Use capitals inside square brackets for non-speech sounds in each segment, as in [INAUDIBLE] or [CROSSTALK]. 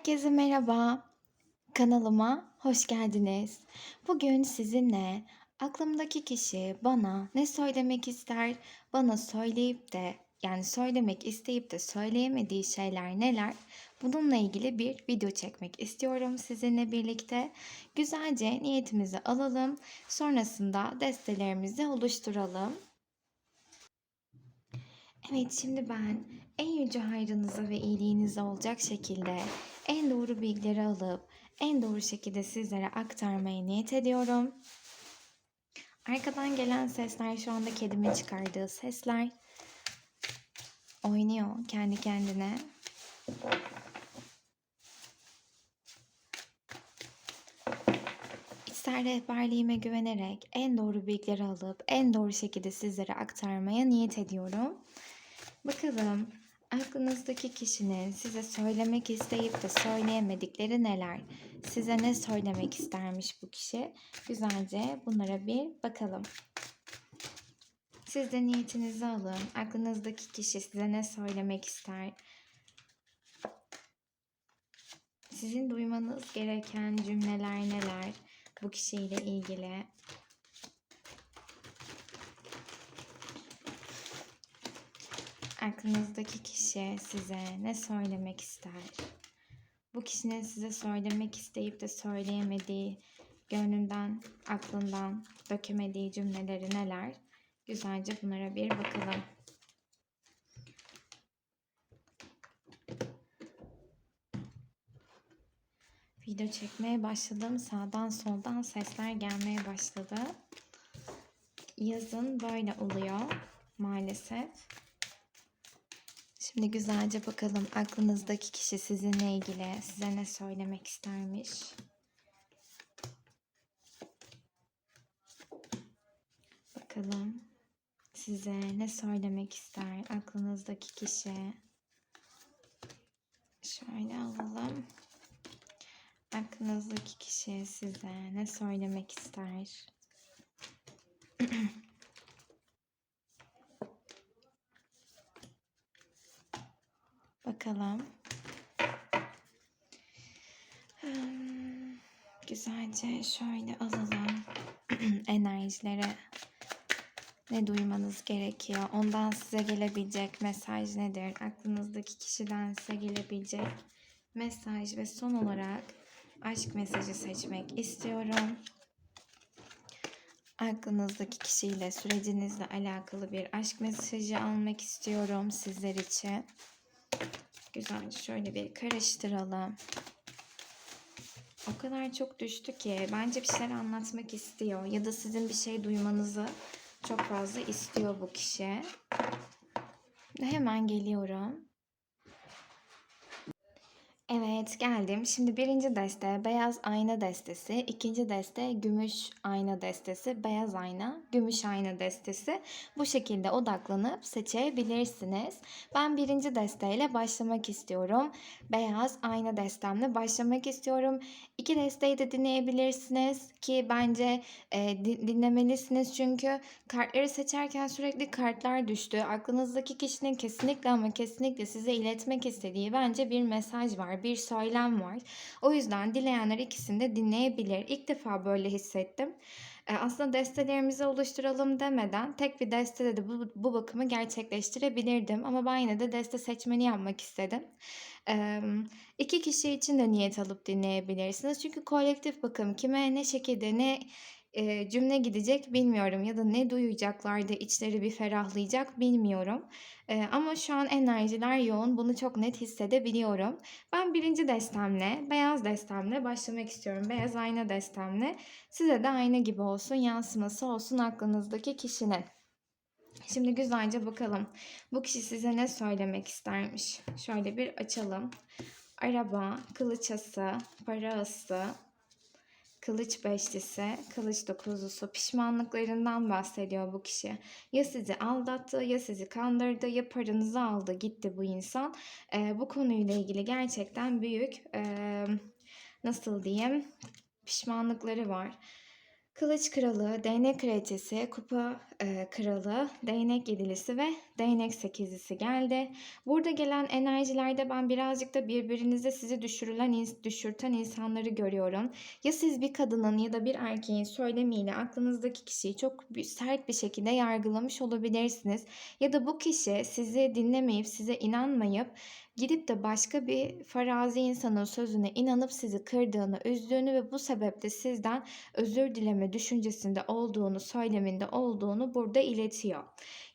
Herkese merhaba. Kanalıma hoş geldiniz. Bugün sizinle aklımdaki kişi bana ne söylemek ister, bana söyleyip de yani söylemek isteyip de söyleyemediği şeyler neler? Bununla ilgili bir video çekmek istiyorum sizinle birlikte. Güzelce niyetimizi alalım. Sonrasında destelerimizi oluşturalım. Evet şimdi ben en yüce hayrınıza ve iyiliğinize olacak şekilde en doğru bilgileri alıp en doğru şekilde sizlere aktarmaya niyet ediyorum. Arkadan gelen sesler şu anda kedimin çıkardığı sesler. Oynuyor kendi kendine. İçsel rehberliğime güvenerek en doğru bilgileri alıp en doğru şekilde sizlere aktarmaya niyet ediyorum. Bakalım aklınızdaki kişinin size söylemek isteyip de söyleyemedikleri neler? Size ne söylemek istermiş bu kişi? Güzelce bunlara bir bakalım. Siz de niyetinizi alın. Aklınızdaki kişi size ne söylemek ister? Sizin duymanız gereken cümleler neler bu kişiyle ilgili? Aklınızdaki kişi size ne söylemek ister? Bu kişinin size söylemek isteyip de söyleyemediği, gönlünden, aklından dökemediği cümleleri neler? Güzelce bunlara bir bakalım. Video çekmeye başladım. Sağdan soldan sesler gelmeye başladı. Yazın böyle oluyor maalesef. Şimdi güzelce bakalım aklınızdaki kişi sizinle ilgili size ne söylemek istermiş. Bakalım size ne söylemek ister aklınızdaki kişi. Şöyle alalım. Aklınızdaki kişi size ne söylemek ister? [CLEARS THROAT] Bakalım. Hmm, Güzelce şöyle alalım [CLEARS THROAT] enerjileri. Ne duymanız gerekiyor? Ondan size gelebilecek mesaj nedir? Aklınızdaki kişiden size gelebilecek mesaj ve son olarak aşk mesajı seçmek istiyorum. Aklınızdaki kişiyle sürecinizle alakalı bir aşk mesajı almak istiyorum sizler için. Güzel şöyle bir karıştıralım. O kadar çok düştü ki bence bir şeyler anlatmak istiyor ya da sizin bir şey duymanızı çok fazla istiyor bu kişi. Hemen geliyorum. Evet geldim. Şimdi birinci deste beyaz ayna destesi, ikinci deste gümüş ayna destesi, beyaz ayna, gümüş ayna destesi. Bu şekilde odaklanıp seçebilirsiniz. Ben birinci desteyle başlamak istiyorum. Beyaz ayna destemle başlamak istiyorum. İki desteği de dinleyebilirsiniz ki bence e, di- dinlemelisiniz çünkü kartları seçerken sürekli kartlar düştü. Aklınızdaki kişinin kesinlikle ama kesinlikle size iletmek istediği bence bir mesaj var, bir söylem var. O yüzden dileyenler ikisini de dinleyebilir. İlk defa böyle hissettim. E, aslında destelerimizi oluşturalım demeden tek bir destede de bu, bu bakımı gerçekleştirebilirdim. Ama ben yine de deste seçmeni yapmak istedim. E, iki kişi için de niyet alıp dinleyebilirsiniz. Çünkü kolektif bakım kime ne şekilde ne e, cümle gidecek bilmiyorum ya da ne duyacaklar da içleri bir ferahlayacak bilmiyorum. E, ama şu an enerjiler yoğun bunu çok net hissedebiliyorum. Ben birinci destemle, beyaz destemle başlamak istiyorum. Beyaz ayna destemle. Size de ayna gibi olsun, yansıması olsun aklınızdaki kişinin. Şimdi güzelce bakalım. Bu kişi size ne söylemek istermiş? Şöyle bir açalım. Araba, kılıç ası, para ası, kılıç beşlisi, kılıç dokuzlusu pişmanlıklarından bahsediyor bu kişi. Ya sizi aldattı, ya sizi kandırdı, ya paranızı aldı gitti bu insan. Ee, bu konuyla ilgili gerçekten büyük, e, nasıl diyeyim, pişmanlıkları var. Kılıç kralı, değnek kraliçesi, kupa e, kralı, değnek yedilisi ve değnek sekizlisi geldi. Burada gelen enerjilerde ben birazcık da birbirinize sizi düşürülen, düşürten insanları görüyorum. Ya siz bir kadının ya da bir erkeğin söylemiyle aklınızdaki kişiyi çok sert bir şekilde yargılamış olabilirsiniz. Ya da bu kişi sizi dinlemeyip size inanmayıp gidip de başka bir farazi insanın sözüne inanıp sizi kırdığını, üzdüğünü ve bu sebeple sizden özür dileme düşüncesinde olduğunu, söyleminde olduğunu burada iletiyor.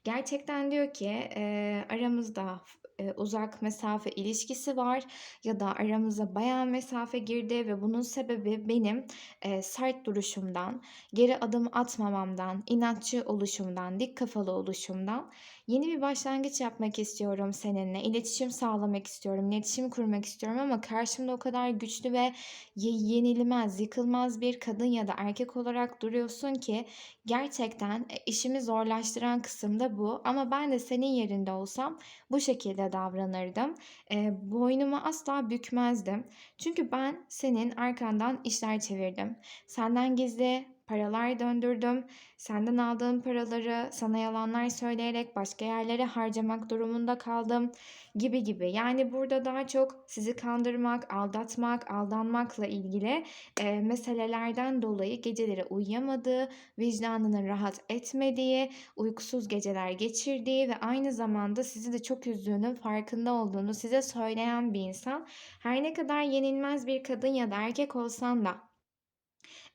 Gerçekten diyor ki e, aramızda e, uzak mesafe ilişkisi var ya da aramıza bayağı mesafe girdi ve bunun sebebi benim e, sert duruşumdan, geri adım atmamamdan, inatçı oluşumdan, dik kafalı oluşumdan Yeni bir başlangıç yapmak istiyorum seninle. İletişim sağlamak istiyorum. iletişim kurmak istiyorum ama karşımda o kadar güçlü ve yenilmez, yıkılmaz bir kadın ya da erkek olarak duruyorsun ki gerçekten e, işimi zorlaştıran kısım da bu. Ama ben de senin yerinde olsam bu şekilde davranırdım. E, boynumu asla bükmezdim. Çünkü ben senin arkandan işler çevirdim. Senden gizli paralar döndürdüm. Senden aldığım paraları sana yalanlar söyleyerek başka yerlere harcamak durumunda kaldım gibi gibi. Yani burada daha çok sizi kandırmak, aldatmak, aldanmakla ilgili e, meselelerden dolayı geceleri uyuyamadığı, vicdanının rahat etmediği, uykusuz geceler geçirdiği ve aynı zamanda sizi de çok üzdüğünün farkında olduğunu size söyleyen bir insan. Her ne kadar yenilmez bir kadın ya da erkek olsan da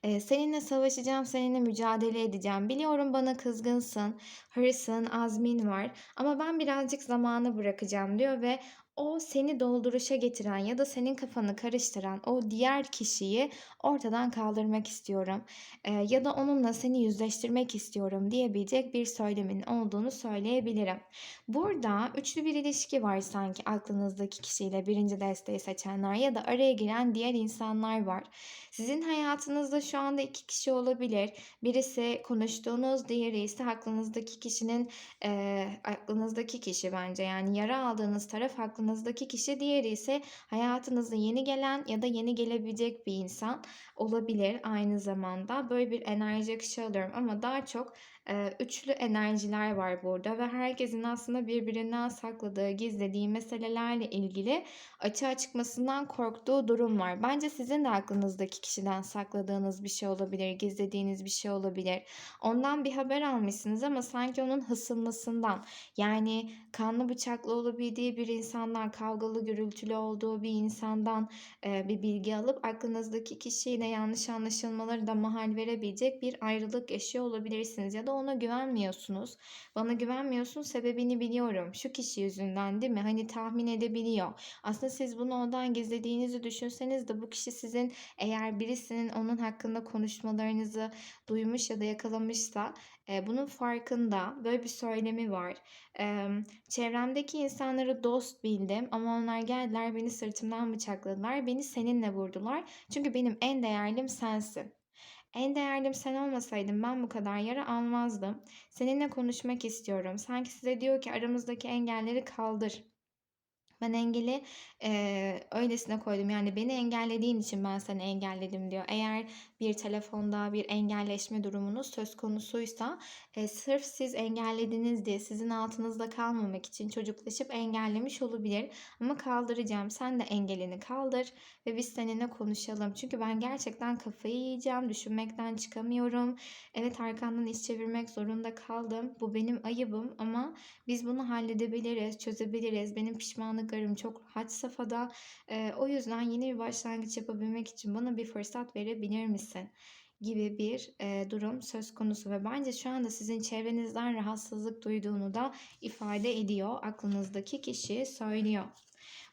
Eee, seninle savaşacağım, seninle mücadele edeceğim. Biliyorum bana kızgınsın, hırsın, azmin var ama ben birazcık zamanı bırakacağım diyor ve o seni dolduruşa getiren ya da senin kafanı karıştıran o diğer kişiyi ortadan kaldırmak istiyorum. Eee, ya da onunla seni yüzleştirmek istiyorum diyebilecek bir söylemin olduğunu söyleyebilirim. Burada üçlü bir ilişki var sanki aklınızdaki kişiyle birinci desteği seçenler ya da araya giren diğer insanlar var. Sizin hayatınızda şu anda iki kişi olabilir. Birisi konuştuğunuz, diğeri ise aklınızdaki kişinin e, aklınızdaki kişi bence. Yani yara aldığınız taraf aklınızdaki kişi, diğeri ise hayatınızda yeni gelen ya da yeni gelebilecek bir insan olabilir aynı zamanda. Böyle bir enerji akışı alıyorum ama daha çok üçlü enerjiler var burada ve herkesin aslında birbirinden sakladığı, gizlediği meselelerle ilgili açığa çıkmasından korktuğu durum var. Bence sizin de aklınızdaki kişiden sakladığınız bir şey olabilir, gizlediğiniz bir şey olabilir. Ondan bir haber almışsınız ama sanki onun hısımlısından yani kanlı bıçaklı olabildiği bir insandan, kavgalı gürültülü olduğu bir insandan bir bilgi alıp aklınızdaki kişiyle yanlış anlaşılmaları da mahal verebilecek bir ayrılık yaşıyor olabilirsiniz ya da ona güvenmiyorsunuz. Bana güvenmiyorsun sebebini biliyorum. Şu kişi yüzünden değil mi? Hani tahmin edebiliyor. Aslında siz bunu ondan gizlediğinizi düşünseniz de bu kişi sizin eğer birisinin onun hakkında konuşmalarınızı duymuş ya da yakalamışsa e, bunun farkında. Böyle bir söylemi var. E, çevremdeki insanları dost bildim ama onlar geldiler beni sırtımdan bıçakladılar. Beni seninle vurdular. Çünkü benim en değerlim sensin. En değerlim sen olmasaydın ben bu kadar yara almazdım. Seninle konuşmak istiyorum. Sanki size diyor ki aramızdaki engelleri kaldır. Ben engeli e, öylesine koydum. Yani beni engellediğin için ben seni engelledim diyor. Eğer bir telefonda bir engelleşme durumunuz söz konusuysa e, sırf siz engellediniz diye sizin altınızda kalmamak için çocuklaşıp engellemiş olabilir. Ama kaldıracağım. Sen de engelini kaldır ve biz seninle konuşalım. Çünkü ben gerçekten kafayı yiyeceğim. Düşünmekten çıkamıyorum. Evet arkandan iş çevirmek zorunda kaldım. Bu benim ayıbım ama biz bunu halledebiliriz, çözebiliriz. Benim pişmanlıklarım çok had safhada. E, o yüzden yeni bir başlangıç yapabilmek için bana bir fırsat verebilir misin? Gibi bir e, durum söz konusu ve bence şu anda sizin çevrenizden rahatsızlık duyduğunu da ifade ediyor. Aklınızdaki kişi söylüyor.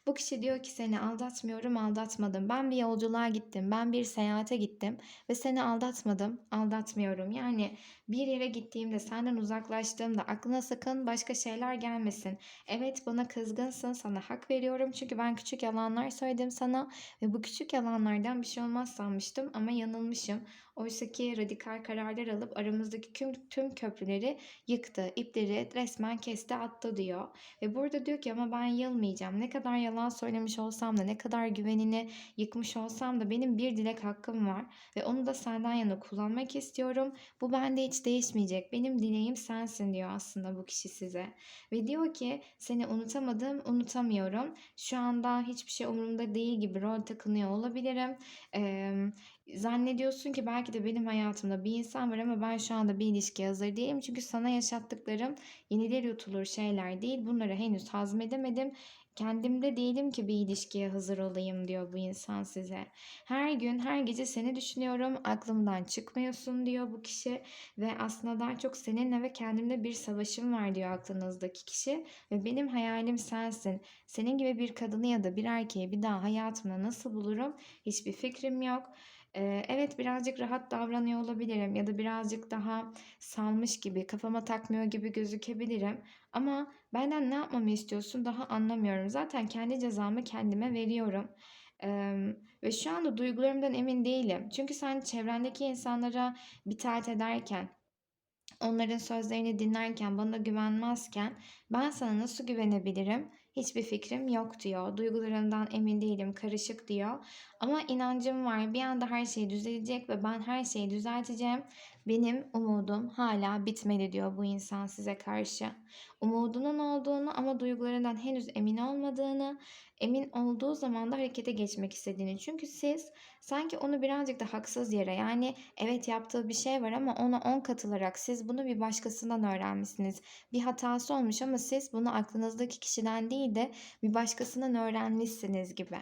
Bu kişi diyor ki seni aldatmıyorum, aldatmadım. Ben bir yolculuğa gittim, ben bir seyahate gittim ve seni aldatmadım, aldatmıyorum. Yani bir yere gittiğimde, senden uzaklaştığımda aklına sakın başka şeyler gelmesin. Evet bana kızgınsın, sana hak veriyorum çünkü ben küçük yalanlar söyledim sana ve bu küçük yalanlardan bir şey olmaz sanmıştım ama yanılmışım. Oysa ki radikal kararlar alıp aramızdaki tüm, tüm köprüleri yıktı, ipleri resmen kesti attı diyor. Ve burada diyor ki ama ben yılmayacağım. Ne kadar yalan söylemiş olsam da, ne kadar güvenini yıkmış olsam da benim bir dilek hakkım var ve onu da senden yana kullanmak istiyorum. Bu bende hiç değişmeyecek. Benim dileğim sensin diyor aslında bu kişi size. Ve diyor ki seni unutamadım, unutamıyorum. Şu anda hiçbir şey umurumda değil gibi rol takınıyor olabilirim. Eee, zannediyorsun ki belki de benim hayatımda bir insan var ama ben şu anda bir ilişkiye hazır değilim. Çünkü sana yaşattıklarım yenilir yutulur şeyler değil. Bunları henüz hazmedemedim. Kendimde değilim ki bir ilişkiye hazır olayım diyor bu insan size. Her gün, her gece seni düşünüyorum, aklımdan çıkmıyorsun diyor bu kişi. Ve aslında daha çok seninle ve kendimde bir savaşım var diyor aklınızdaki kişi. Ve benim hayalim sensin. Senin gibi bir kadını ya da bir erkeği bir daha hayatımda nasıl bulurum hiçbir fikrim yok. Eee, evet birazcık rahat davranıyor olabilirim ya da birazcık daha salmış gibi, kafama takmıyor gibi gözükebilirim. Ama benden ne yapmamı istiyorsun daha anlamıyorum. Zaten kendi cezamı kendime veriyorum. Emm, ve şu anda duygularımdan emin değilim. Çünkü sen çevrendeki insanlara bitaat ederken, onların sözlerini dinlerken, bana güvenmezken ben sana nasıl güvenebilirim? Hiçbir fikrim yok diyor. Duygularımdan emin değilim, karışık diyor. Ama inancım var. Bir anda her şey düzelecek ve ben her şeyi düzelteceğim. Benim umudum hala bitmedi diyor bu insan size karşı. Umudunun olduğunu ama duygularından henüz emin olmadığını, emin olduğu zaman da harekete geçmek istediğini. Çünkü siz sanki onu birazcık da haksız yere yani evet yaptığı bir şey var ama ona 10 katılarak siz bunu bir başkasından öğrenmişsiniz. Bir hatası olmuş ama siz bunu aklınızdaki kişiden değil de bir başkasından öğrenmişsiniz gibi.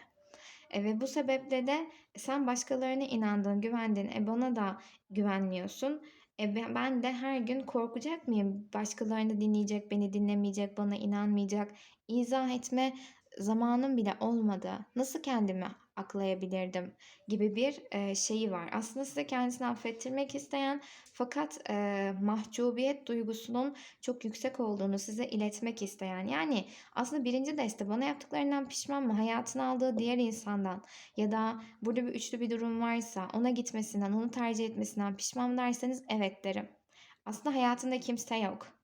E, ve bu sebeple de sen başkalarına inandın, güvendin. E bana da güvenmiyorsun. E ben de her gün korkacak mıyım? Başkalarını dinleyecek, beni dinlemeyecek, bana inanmayacak. İzah etme zamanım bile olmadı. Nasıl kendimi aklayabilirdim gibi bir e, şeyi var. Aslında size kendisini affettirmek isteyen fakat e, mahcubiyet duygusunun çok yüksek olduğunu size iletmek isteyen. Yani aslında birinci deste bana yaptıklarından pişman mı? Hayatını aldığı diğer insandan ya da burada bir üçlü bir durum varsa ona gitmesinden, onu tercih etmesinden pişman derseniz evet derim. Aslında hayatında kimse yok.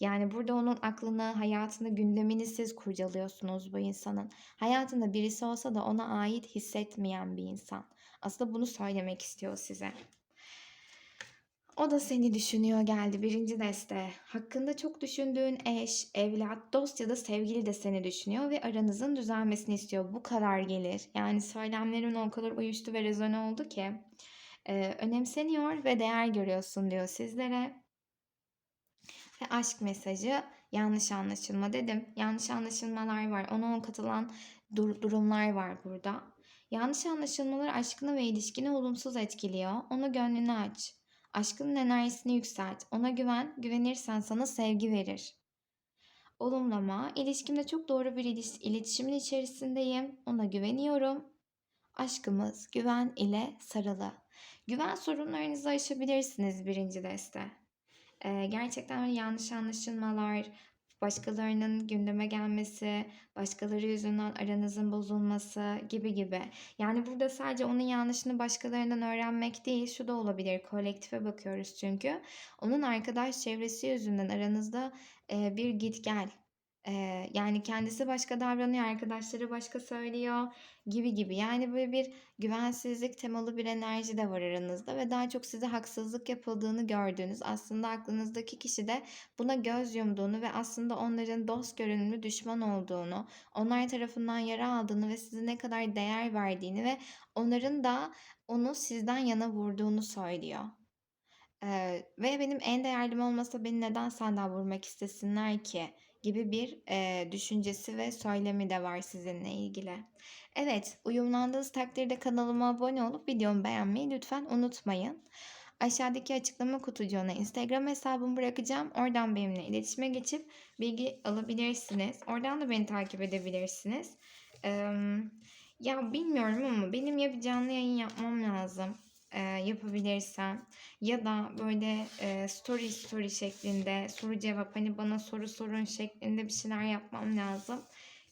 Yani burada onun aklını, hayatını, gündemini siz kurcalıyorsunuz bu insanın. Hayatında birisi olsa da ona ait hissetmeyen bir insan. Aslında bunu söylemek istiyor size. O da seni düşünüyor geldi birinci deste. Hakkında çok düşündüğün eş, evlat, dost ya da sevgili de seni düşünüyor ve aranızın düzelmesini istiyor. Bu kadar gelir. Yani söylemlerin o kadar uyuştu ve rezone oldu ki. Ee, önemseniyor ve değer görüyorsun diyor sizlere. Ve aşk mesajı yanlış anlaşılma dedim. Yanlış anlaşılmalar var. Ona on katılan dur- durumlar var burada. Yanlış anlaşılmalar aşkını ve ilişkini olumsuz etkiliyor. Ona gönlünü aç. Aşkının enerjisini yükselt. Ona güven. Güvenirsen sana sevgi verir. Olumlama. İlişkimde çok doğru bir iliş- iletişimin içerisindeyim. Ona güveniyorum. Aşkımız güven ile sarılı. Güven sorunlarınızı aşabilirsiniz birinci deste. Eee, gerçekten yanlış anlaşılmalar, başkalarının gündeme gelmesi, başkaları yüzünden aranızın bozulması gibi gibi. Yani burada sadece onun yanlışını başkalarından öğrenmek değil, şu da olabilir. Kolektife bakıyoruz çünkü. Onun arkadaş çevresi yüzünden aranızda bir git gel. Yani kendisi başka davranıyor, arkadaşları başka söylüyor gibi gibi. Yani böyle bir güvensizlik temalı bir enerji de var aranızda ve daha çok size haksızlık yapıldığını gördüğünüz, aslında aklınızdaki kişi de buna göz yumduğunu ve aslında onların dost görünümlü düşman olduğunu, onlar tarafından yara aldığını ve size ne kadar değer verdiğini ve onların da onu sizden yana vurduğunu söylüyor. Eee, ve benim en değerlim olmasa beni neden senden vurmak istesinler ki? Gibi bir eee, düşüncesi ve söylemi de var sizinle ilgili. Evet, uyumlandığınız takdirde kanalıma abone olup videomu beğenmeyi lütfen unutmayın. Aşağıdaki açıklama kutucuğuna Instagram hesabımı bırakacağım. Oradan benimle iletişime geçip bilgi alabilirsiniz. Oradan da beni takip edebilirsiniz. Eee, ya bilmiyorum ama benim ya bir canlı yayın yapmam lazım eee, yapabilirsem ya da böyle eee, story story şeklinde soru cevap hani bana soru sorun şeklinde bir şeyler yapmam lazım.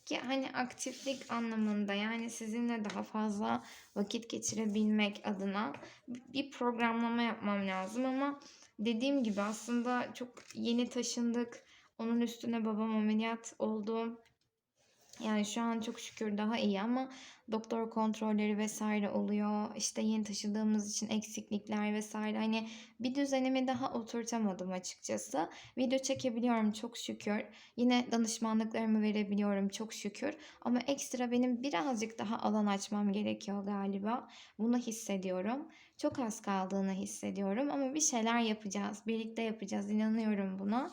Ki hani aktiflik anlamında yani sizinle daha fazla vakit geçirebilmek adına bir programlama yapmam lazım ama dediğim gibi aslında çok yeni taşındık. Onun üstüne babam ameliyat oldu Yani şu an çok şükür daha iyi ama doktor kontrolleri vesaire oluyor. İşte yeni taşıdığımız için eksiklikler vesaire. Hani bir düzenimi daha oturtamadım açıkçası. Video çekebiliyorum çok şükür. Yine danışmanlıklarımı verebiliyorum çok şükür. Ama ekstra benim birazcık daha alan açmam gerekiyor galiba. Bunu hissediyorum. Çok az kaldığını hissediyorum ama bir şeyler yapacağız. Birlikte yapacağız. İnanıyorum buna.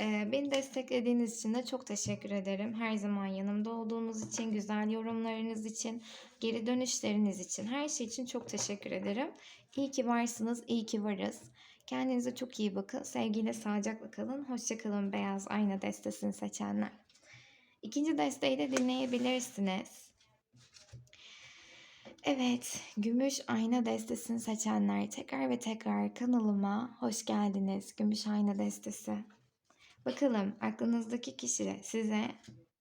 Beni desteklediğiniz için de çok teşekkür ederim. Her zaman yanımda olduğunuz için, güzel yorumlarınız için, geri dönüşleriniz için, her şey için çok teşekkür ederim. İyi ki varsınız, iyi ki varız. Kendinize çok iyi bakın. Sevgiyle, sağlıcakla kalın. Hoşçakalın beyaz ayna destesini seçenler. İkinci desteği de dinleyebilirsiniz. Evet, gümüş ayna destesini seçenler tekrar ve tekrar kanalıma hoş geldiniz. Gümüş ayna destesi. Bakalım aklınızdaki kişi size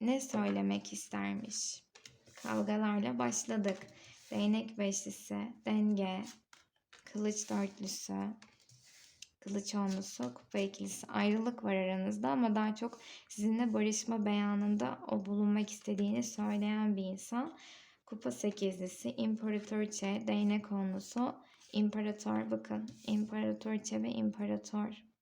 ne söylemek istermiş? Kavgalarla başladık. Değnek beşlisi, denge, kılıç dörtlüsü, kılıç onlusu, kupa ikilisi. Ayrılık var aranızda ama daha çok sizinle barışma beyanında o bulunmak istediğini söyleyen bir insan. Kupa sekizlisi, imparatorçe, değnek onlusu, imparator bakın. imparatorçe ve imparator.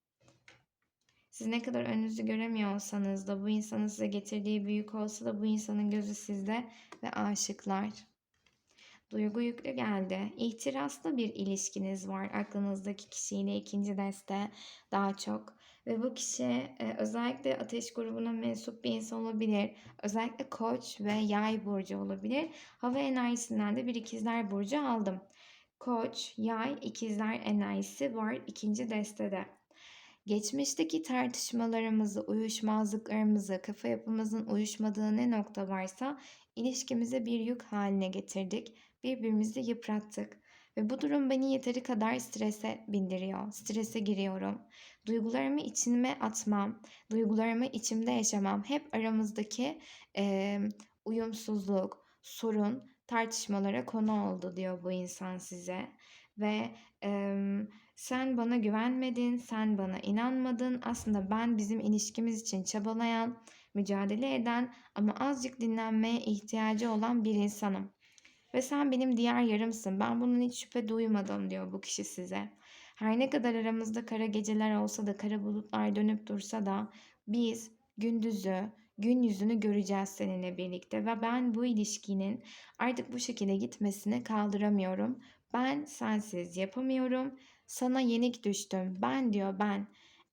Siz ne kadar önünüzü göremiyor olsanız da bu insanın size getirdiği büyük olsa da bu insanın gözü sizde ve aşıklar. Duygu yüklü geldi. İhtiraslı bir ilişkiniz var aklınızdaki kişiyle ikinci deste daha çok. Ve bu kişi e, özellikle ateş grubuna mensup bir insan olabilir. Özellikle koç ve yay burcu olabilir. Hava enerjisinden de bir ikizler burcu aldım. Koç, yay, ikizler enerjisi var ikinci destede. Geçmişteki tartışmalarımızı, uyuşmazlıklarımızı, kafa yapımızın uyuşmadığı ne nokta varsa ilişkimize bir yük haline getirdik. Birbirimizi yıprattık. Ve bu durum beni yeteri kadar strese bindiriyor. Strese giriyorum. Duygularımı içime atmam, duygularımı içimde yaşamam. Hep aramızdaki e, uyumsuzluk, sorun, tartışmalara konu oldu diyor bu insan size. Ve e, sen bana güvenmedin, sen bana inanmadın. Aslında ben bizim ilişkimiz için çabalayan, mücadele eden ama azıcık dinlenmeye ihtiyacı olan bir insanım. Ve sen benim diğer yarımsın. Ben bunun hiç şüphe duymadım diyor bu kişi size. Her ne kadar aramızda kara geceler olsa da kara bulutlar dönüp dursa da biz gündüzü, gün yüzünü göreceğiz seninle birlikte ve ben bu ilişkinin artık bu şekilde gitmesini kaldıramıyorum. Ben sensiz yapamıyorum. Sana yenik düştüm. Ben diyor ben.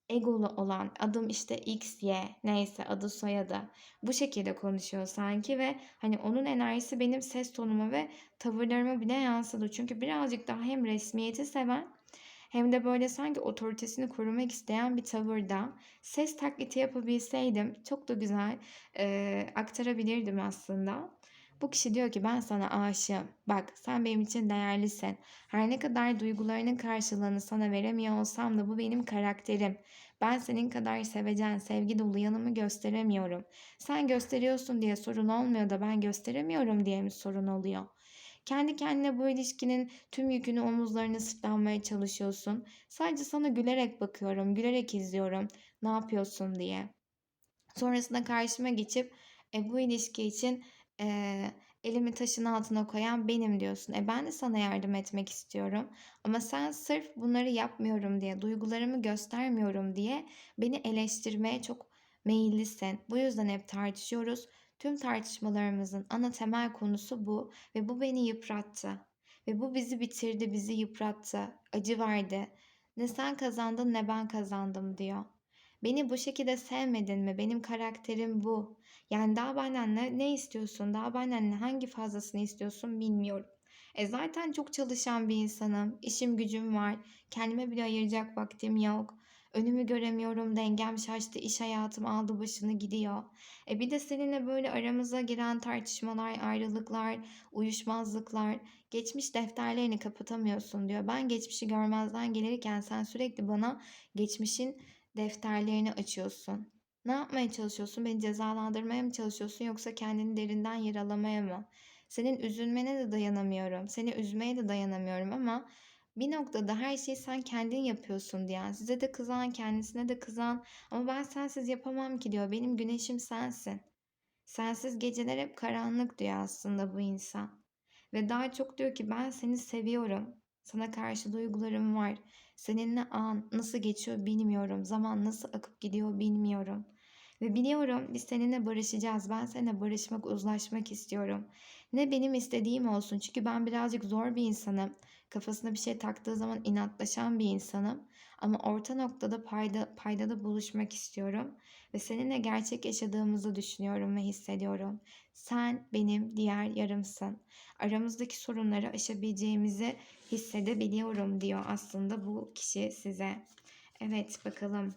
Egolu olan adım işte X, Y neyse adı soyadı. Bu şekilde konuşuyor sanki ve hani onun enerjisi benim ses tonuma ve tavırlarıma bile yansıdı. Çünkü birazcık daha hem resmiyeti seven hem de böyle sanki otoritesini korumak isteyen bir tavırda ses taklidi yapabilseydim çok da güzel e, aktarabilirdim aslında. Bu kişi diyor ki ben sana aşığım. Bak sen benim için değerlisin. Her ne kadar duygularının karşılığını sana veremiyor olsam da bu benim karakterim. Ben senin kadar sevecen, sevgi dolu yanımı gösteremiyorum. Sen gösteriyorsun diye sorun olmuyor da ben gösteremiyorum diye mi sorun oluyor? Kendi kendine bu ilişkinin tüm yükünü omuzlarına sırtlanmaya çalışıyorsun. Sadece sana gülerek bakıyorum, gülerek izliyorum. Ne yapıyorsun diye. Sonrasında karşıma geçip e, bu ilişki için e, elimi taşın altına koyan benim diyorsun. E ben de sana yardım etmek istiyorum. Ama sen sırf bunları yapmıyorum diye, duygularımı göstermiyorum diye beni eleştirmeye çok meyillisin. Bu yüzden hep tartışıyoruz. Tüm tartışmalarımızın ana temel konusu bu ve bu beni yıprattı. Ve bu bizi bitirdi, bizi yıprattı, acı verdi. Ne sen kazandın ne ben kazandım diyor. Beni bu şekilde sevmedin mi? Benim karakterim bu. Yani daha benden ne, ne istiyorsun? Daha benden hangi fazlasını istiyorsun bilmiyorum. E zaten çok çalışan bir insanım. İşim gücüm var. Kendime bile ayıracak vaktim yok. Önümü göremiyorum. Dengem şaştı. İş hayatım aldı başını gidiyor. E bir de seninle böyle aramıza giren tartışmalar, ayrılıklar, uyuşmazlıklar, geçmiş defterlerini kapatamıyorsun diyor. Ben geçmişi görmezden gelirken sen sürekli bana geçmişin defterlerini açıyorsun. Ne yapmaya çalışıyorsun? Beni cezalandırmaya mı çalışıyorsun yoksa kendini derinden yaralamaya mı? Senin üzülmene de dayanamıyorum. Seni üzmeye de dayanamıyorum ama bir noktada her şeyi sen kendin yapıyorsun diyen, size de kızan, kendisine de kızan ama ben sensiz yapamam ki diyor. Benim güneşim sensin. Sensiz geceler hep karanlık diyor aslında bu insan. Ve daha çok diyor ki ben seni seviyorum. Sana karşı duygularım var. Seninle an nasıl geçiyor bilmiyorum. Zaman nasıl akıp gidiyor bilmiyorum. Ve biliyorum biz seninle barışacağız. Ben seninle barışmak, uzlaşmak istiyorum. Ne benim istediğim olsun. Çünkü ben birazcık zor bir insanım. Kafasına bir şey taktığı zaman inatlaşan bir insanım. Ama orta noktada payda, paydada buluşmak istiyorum. Ve seninle gerçek yaşadığımızı düşünüyorum ve hissediyorum. Sen benim diğer yarımsın. Aramızdaki sorunları aşabileceğimizi hissedebiliyorum diyor aslında bu kişi size. Evet bakalım.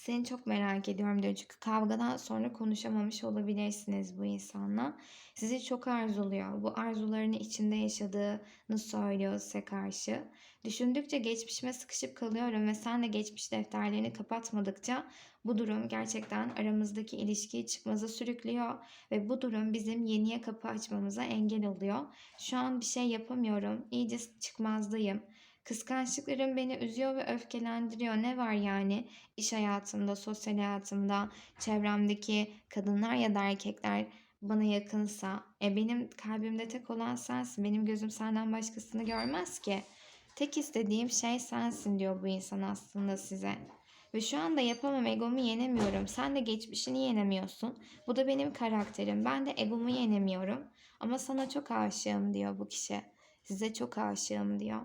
Seni çok merak ediyorum diyor. Çünkü kavgadan sonra konuşamamış olabilirsiniz bu insanla. Sizi çok arzuluyor. Bu arzularını içinde yaşadığını söylüyor size karşı. Düşündükçe geçmişime sıkışıp kalıyorum ve sen de geçmiş defterlerini kapatmadıkça bu durum gerçekten aramızdaki ilişkiyi çıkmaza sürüklüyor ve bu durum bizim yeniye kapı açmamıza engel oluyor. Şu an bir şey yapamıyorum. İyice çıkmazdayım. Kıskançlıklarım beni üzüyor ve öfkelendiriyor. Ne var yani? İş hayatımda, sosyal hayatımda, çevremdeki kadınlar ya da erkekler bana yakınsa, e benim kalbimde tek olan sensin. Benim gözüm senden başkasını görmez ki. Tek istediğim şey sensin diyor bu insan aslında size. Ve şu anda yapamam egomu yenemiyorum. Sen de geçmişini yenemiyorsun. Bu da benim karakterim. Ben de egomu yenemiyorum. Ama sana çok aşığım diyor bu kişi. Size çok aşığım diyor.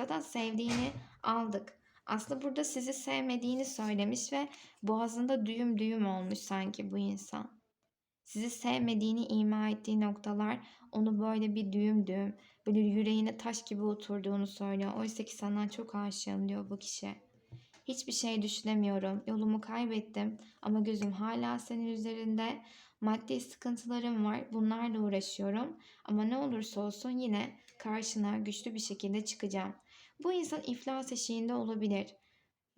Zaten sevdiğini aldık. Aslında burada sizi sevmediğini söylemiş ve boğazında düğüm düğüm olmuş sanki bu insan. Sizi sevmediğini ima ettiği noktalar onu böyle bir düğüm düğüm, böyle yüreğine taş gibi oturduğunu söylüyor. Oysa ki senden çok aşığım diyor bu kişi. Hiçbir şey düşünemiyorum. Yolumu kaybettim ama gözüm hala senin üzerinde. Maddi sıkıntılarım var. Bunlarla uğraşıyorum. Ama ne olursa olsun yine karşına güçlü bir şekilde çıkacağım. Bu insan iflas eşiğinde olabilir.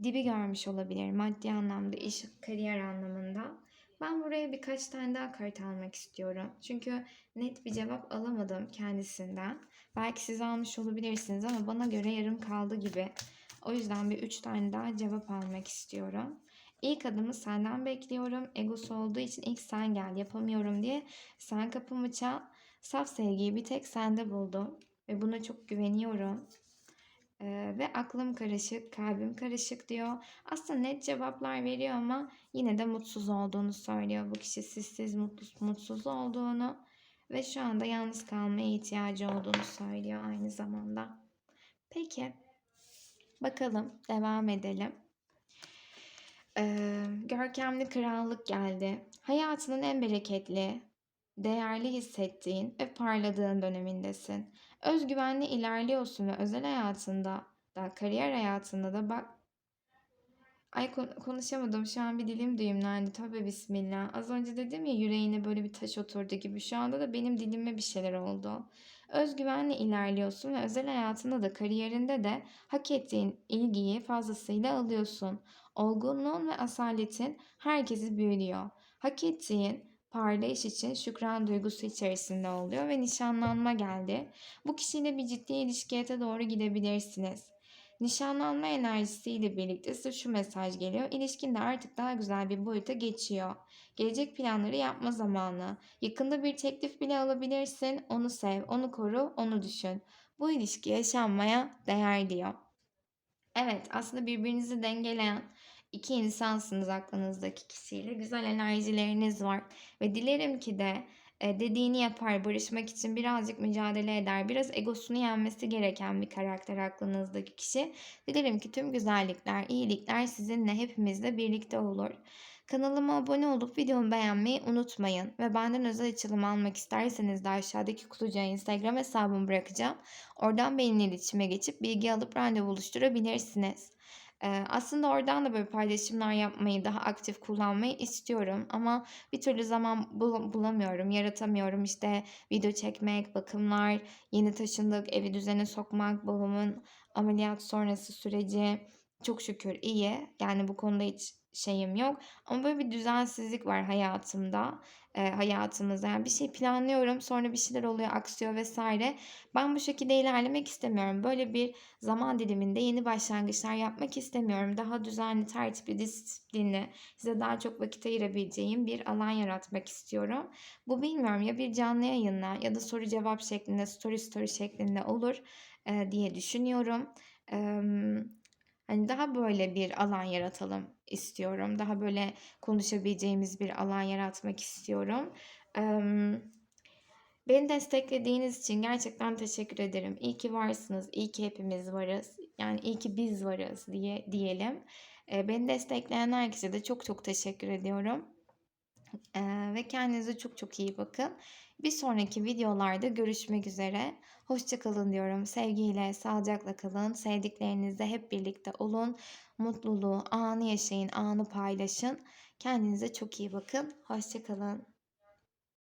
Dibi görmüş olabilir maddi anlamda, iş, kariyer anlamında. Ben buraya birkaç tane daha kart almak istiyorum. Çünkü net bir cevap alamadım kendisinden. Belki siz almış olabilirsiniz ama bana göre yarım kaldı gibi. O yüzden bir üç tane daha cevap almak istiyorum. İlk adımı senden bekliyorum. Egosu olduğu için ilk sen gel yapamıyorum diye sen kapımı çal. Saf sevgiyi bir tek sende buldum. Ve buna çok güveniyorum. Ve aklım karışık, kalbim karışık diyor. Aslında net cevaplar veriyor ama yine de mutsuz olduğunu söylüyor bu kişi. Sizsiz mutsuz, mutsuz olduğunu ve şu anda yalnız kalmaya ihtiyacı olduğunu söylüyor aynı zamanda. Peki. Bakalım devam edelim. Ee, görkemli krallık geldi. Hayatının en bereketli, değerli hissettiğin ve parladığın dönemindesin. Özgüvenli ilerliyorsun ve özel hayatında da kariyer hayatında da bak Ay konuşamadım. Şu an bir dilim düğümlendi. Tabi bismillah. Az önce dedim ya yüreğine böyle bir taş oturdu gibi. Şu anda da benim dilime bir şeyler oldu. Özgüvenle ilerliyorsun ve özel hayatında da kariyerinde de hak ettiğin ilgiyi fazlasıyla alıyorsun. Olgunluğun ve asaletin herkesi büyülüyor. Hak ettiğin parlayış için şükran duygusu içerisinde oluyor ve nişanlanma geldi. Bu kişiyle bir ciddi ilişkiye doğru gidebilirsiniz. Nişanlanma enerjisiyle birlikte size şu mesaj geliyor. İlişkin de artık daha güzel bir boyuta geçiyor. Gelecek planları yapma zamanı. Yakında bir teklif bile alabilirsin. Onu sev, onu koru, onu düşün. Bu ilişki yaşanmaya değer diyor. Evet aslında birbirinizi dengeleyen iki insansınız aklınızdaki kişiyle. Güzel enerjileriniz var. Ve dilerim ki de e, dediğini yapar, barışmak için birazcık mücadele eder. Biraz egosunu yenmesi gereken bir karakter aklınızdaki kişi. Dilerim ki tüm güzellikler, iyilikler sizinle hepimizle birlikte olur. Kanalıma abone olup videomu beğenmeyi unutmayın. Ve benden özel açılım almak isterseniz de aşağıdaki kutucuğa Instagram hesabımı bırakacağım. Oradan benimle iletişime geçip bilgi alıp randevu oluşturabilirsiniz. Aslında oradan da böyle paylaşımlar yapmayı, daha aktif kullanmayı istiyorum ama bir türlü zaman bulamıyorum, yaratamıyorum. İşte video çekmek, bakımlar, yeni taşındık, evi düzene sokmak, babamın ameliyat sonrası süreci çok şükür iyi. Yani bu konuda hiç şeyim yok. Ama böyle bir düzensizlik var hayatımda, eee, hayatımızda. Yani bir şey planlıyorum, sonra bir şeyler oluyor, aksıyor vs. Ben bu şekilde ilerlemek istemiyorum. Böyle bir zaman diliminde yeni başlangıçlar yapmak istemiyorum. Daha düzenli, tertipli, disiplinli, size daha çok vakit ayırabileceğim bir alan yaratmak istiyorum. Bu bilmiyorum ya bir canlı yayınla ya da soru cevap şeklinde, story story şeklinde olur, eee, diye düşünüyorum. Emm, hani, daha böyle bir alan yaratalım istiyorum. Daha böyle konuşabileceğimiz bir alan yaratmak istiyorum. Beni desteklediğiniz için gerçekten teşekkür ederim. İyi ki varsınız, iyi ki hepimiz varız. Yani iyi ki biz varız diye diyelim. Beni destekleyen herkese de çok çok teşekkür ediyorum. Eee, ve kendinize çok çok iyi bakın. Bir sonraki videolarda görüşmek üzere. Hoşça kalın diyorum. Sevgiyle, sağlıcakla kalın. Sevdiklerinizle hep birlikte olun. Mutluluğu, anı yaşayın, anı paylaşın. Kendinize çok iyi bakın. Hoşça kalın.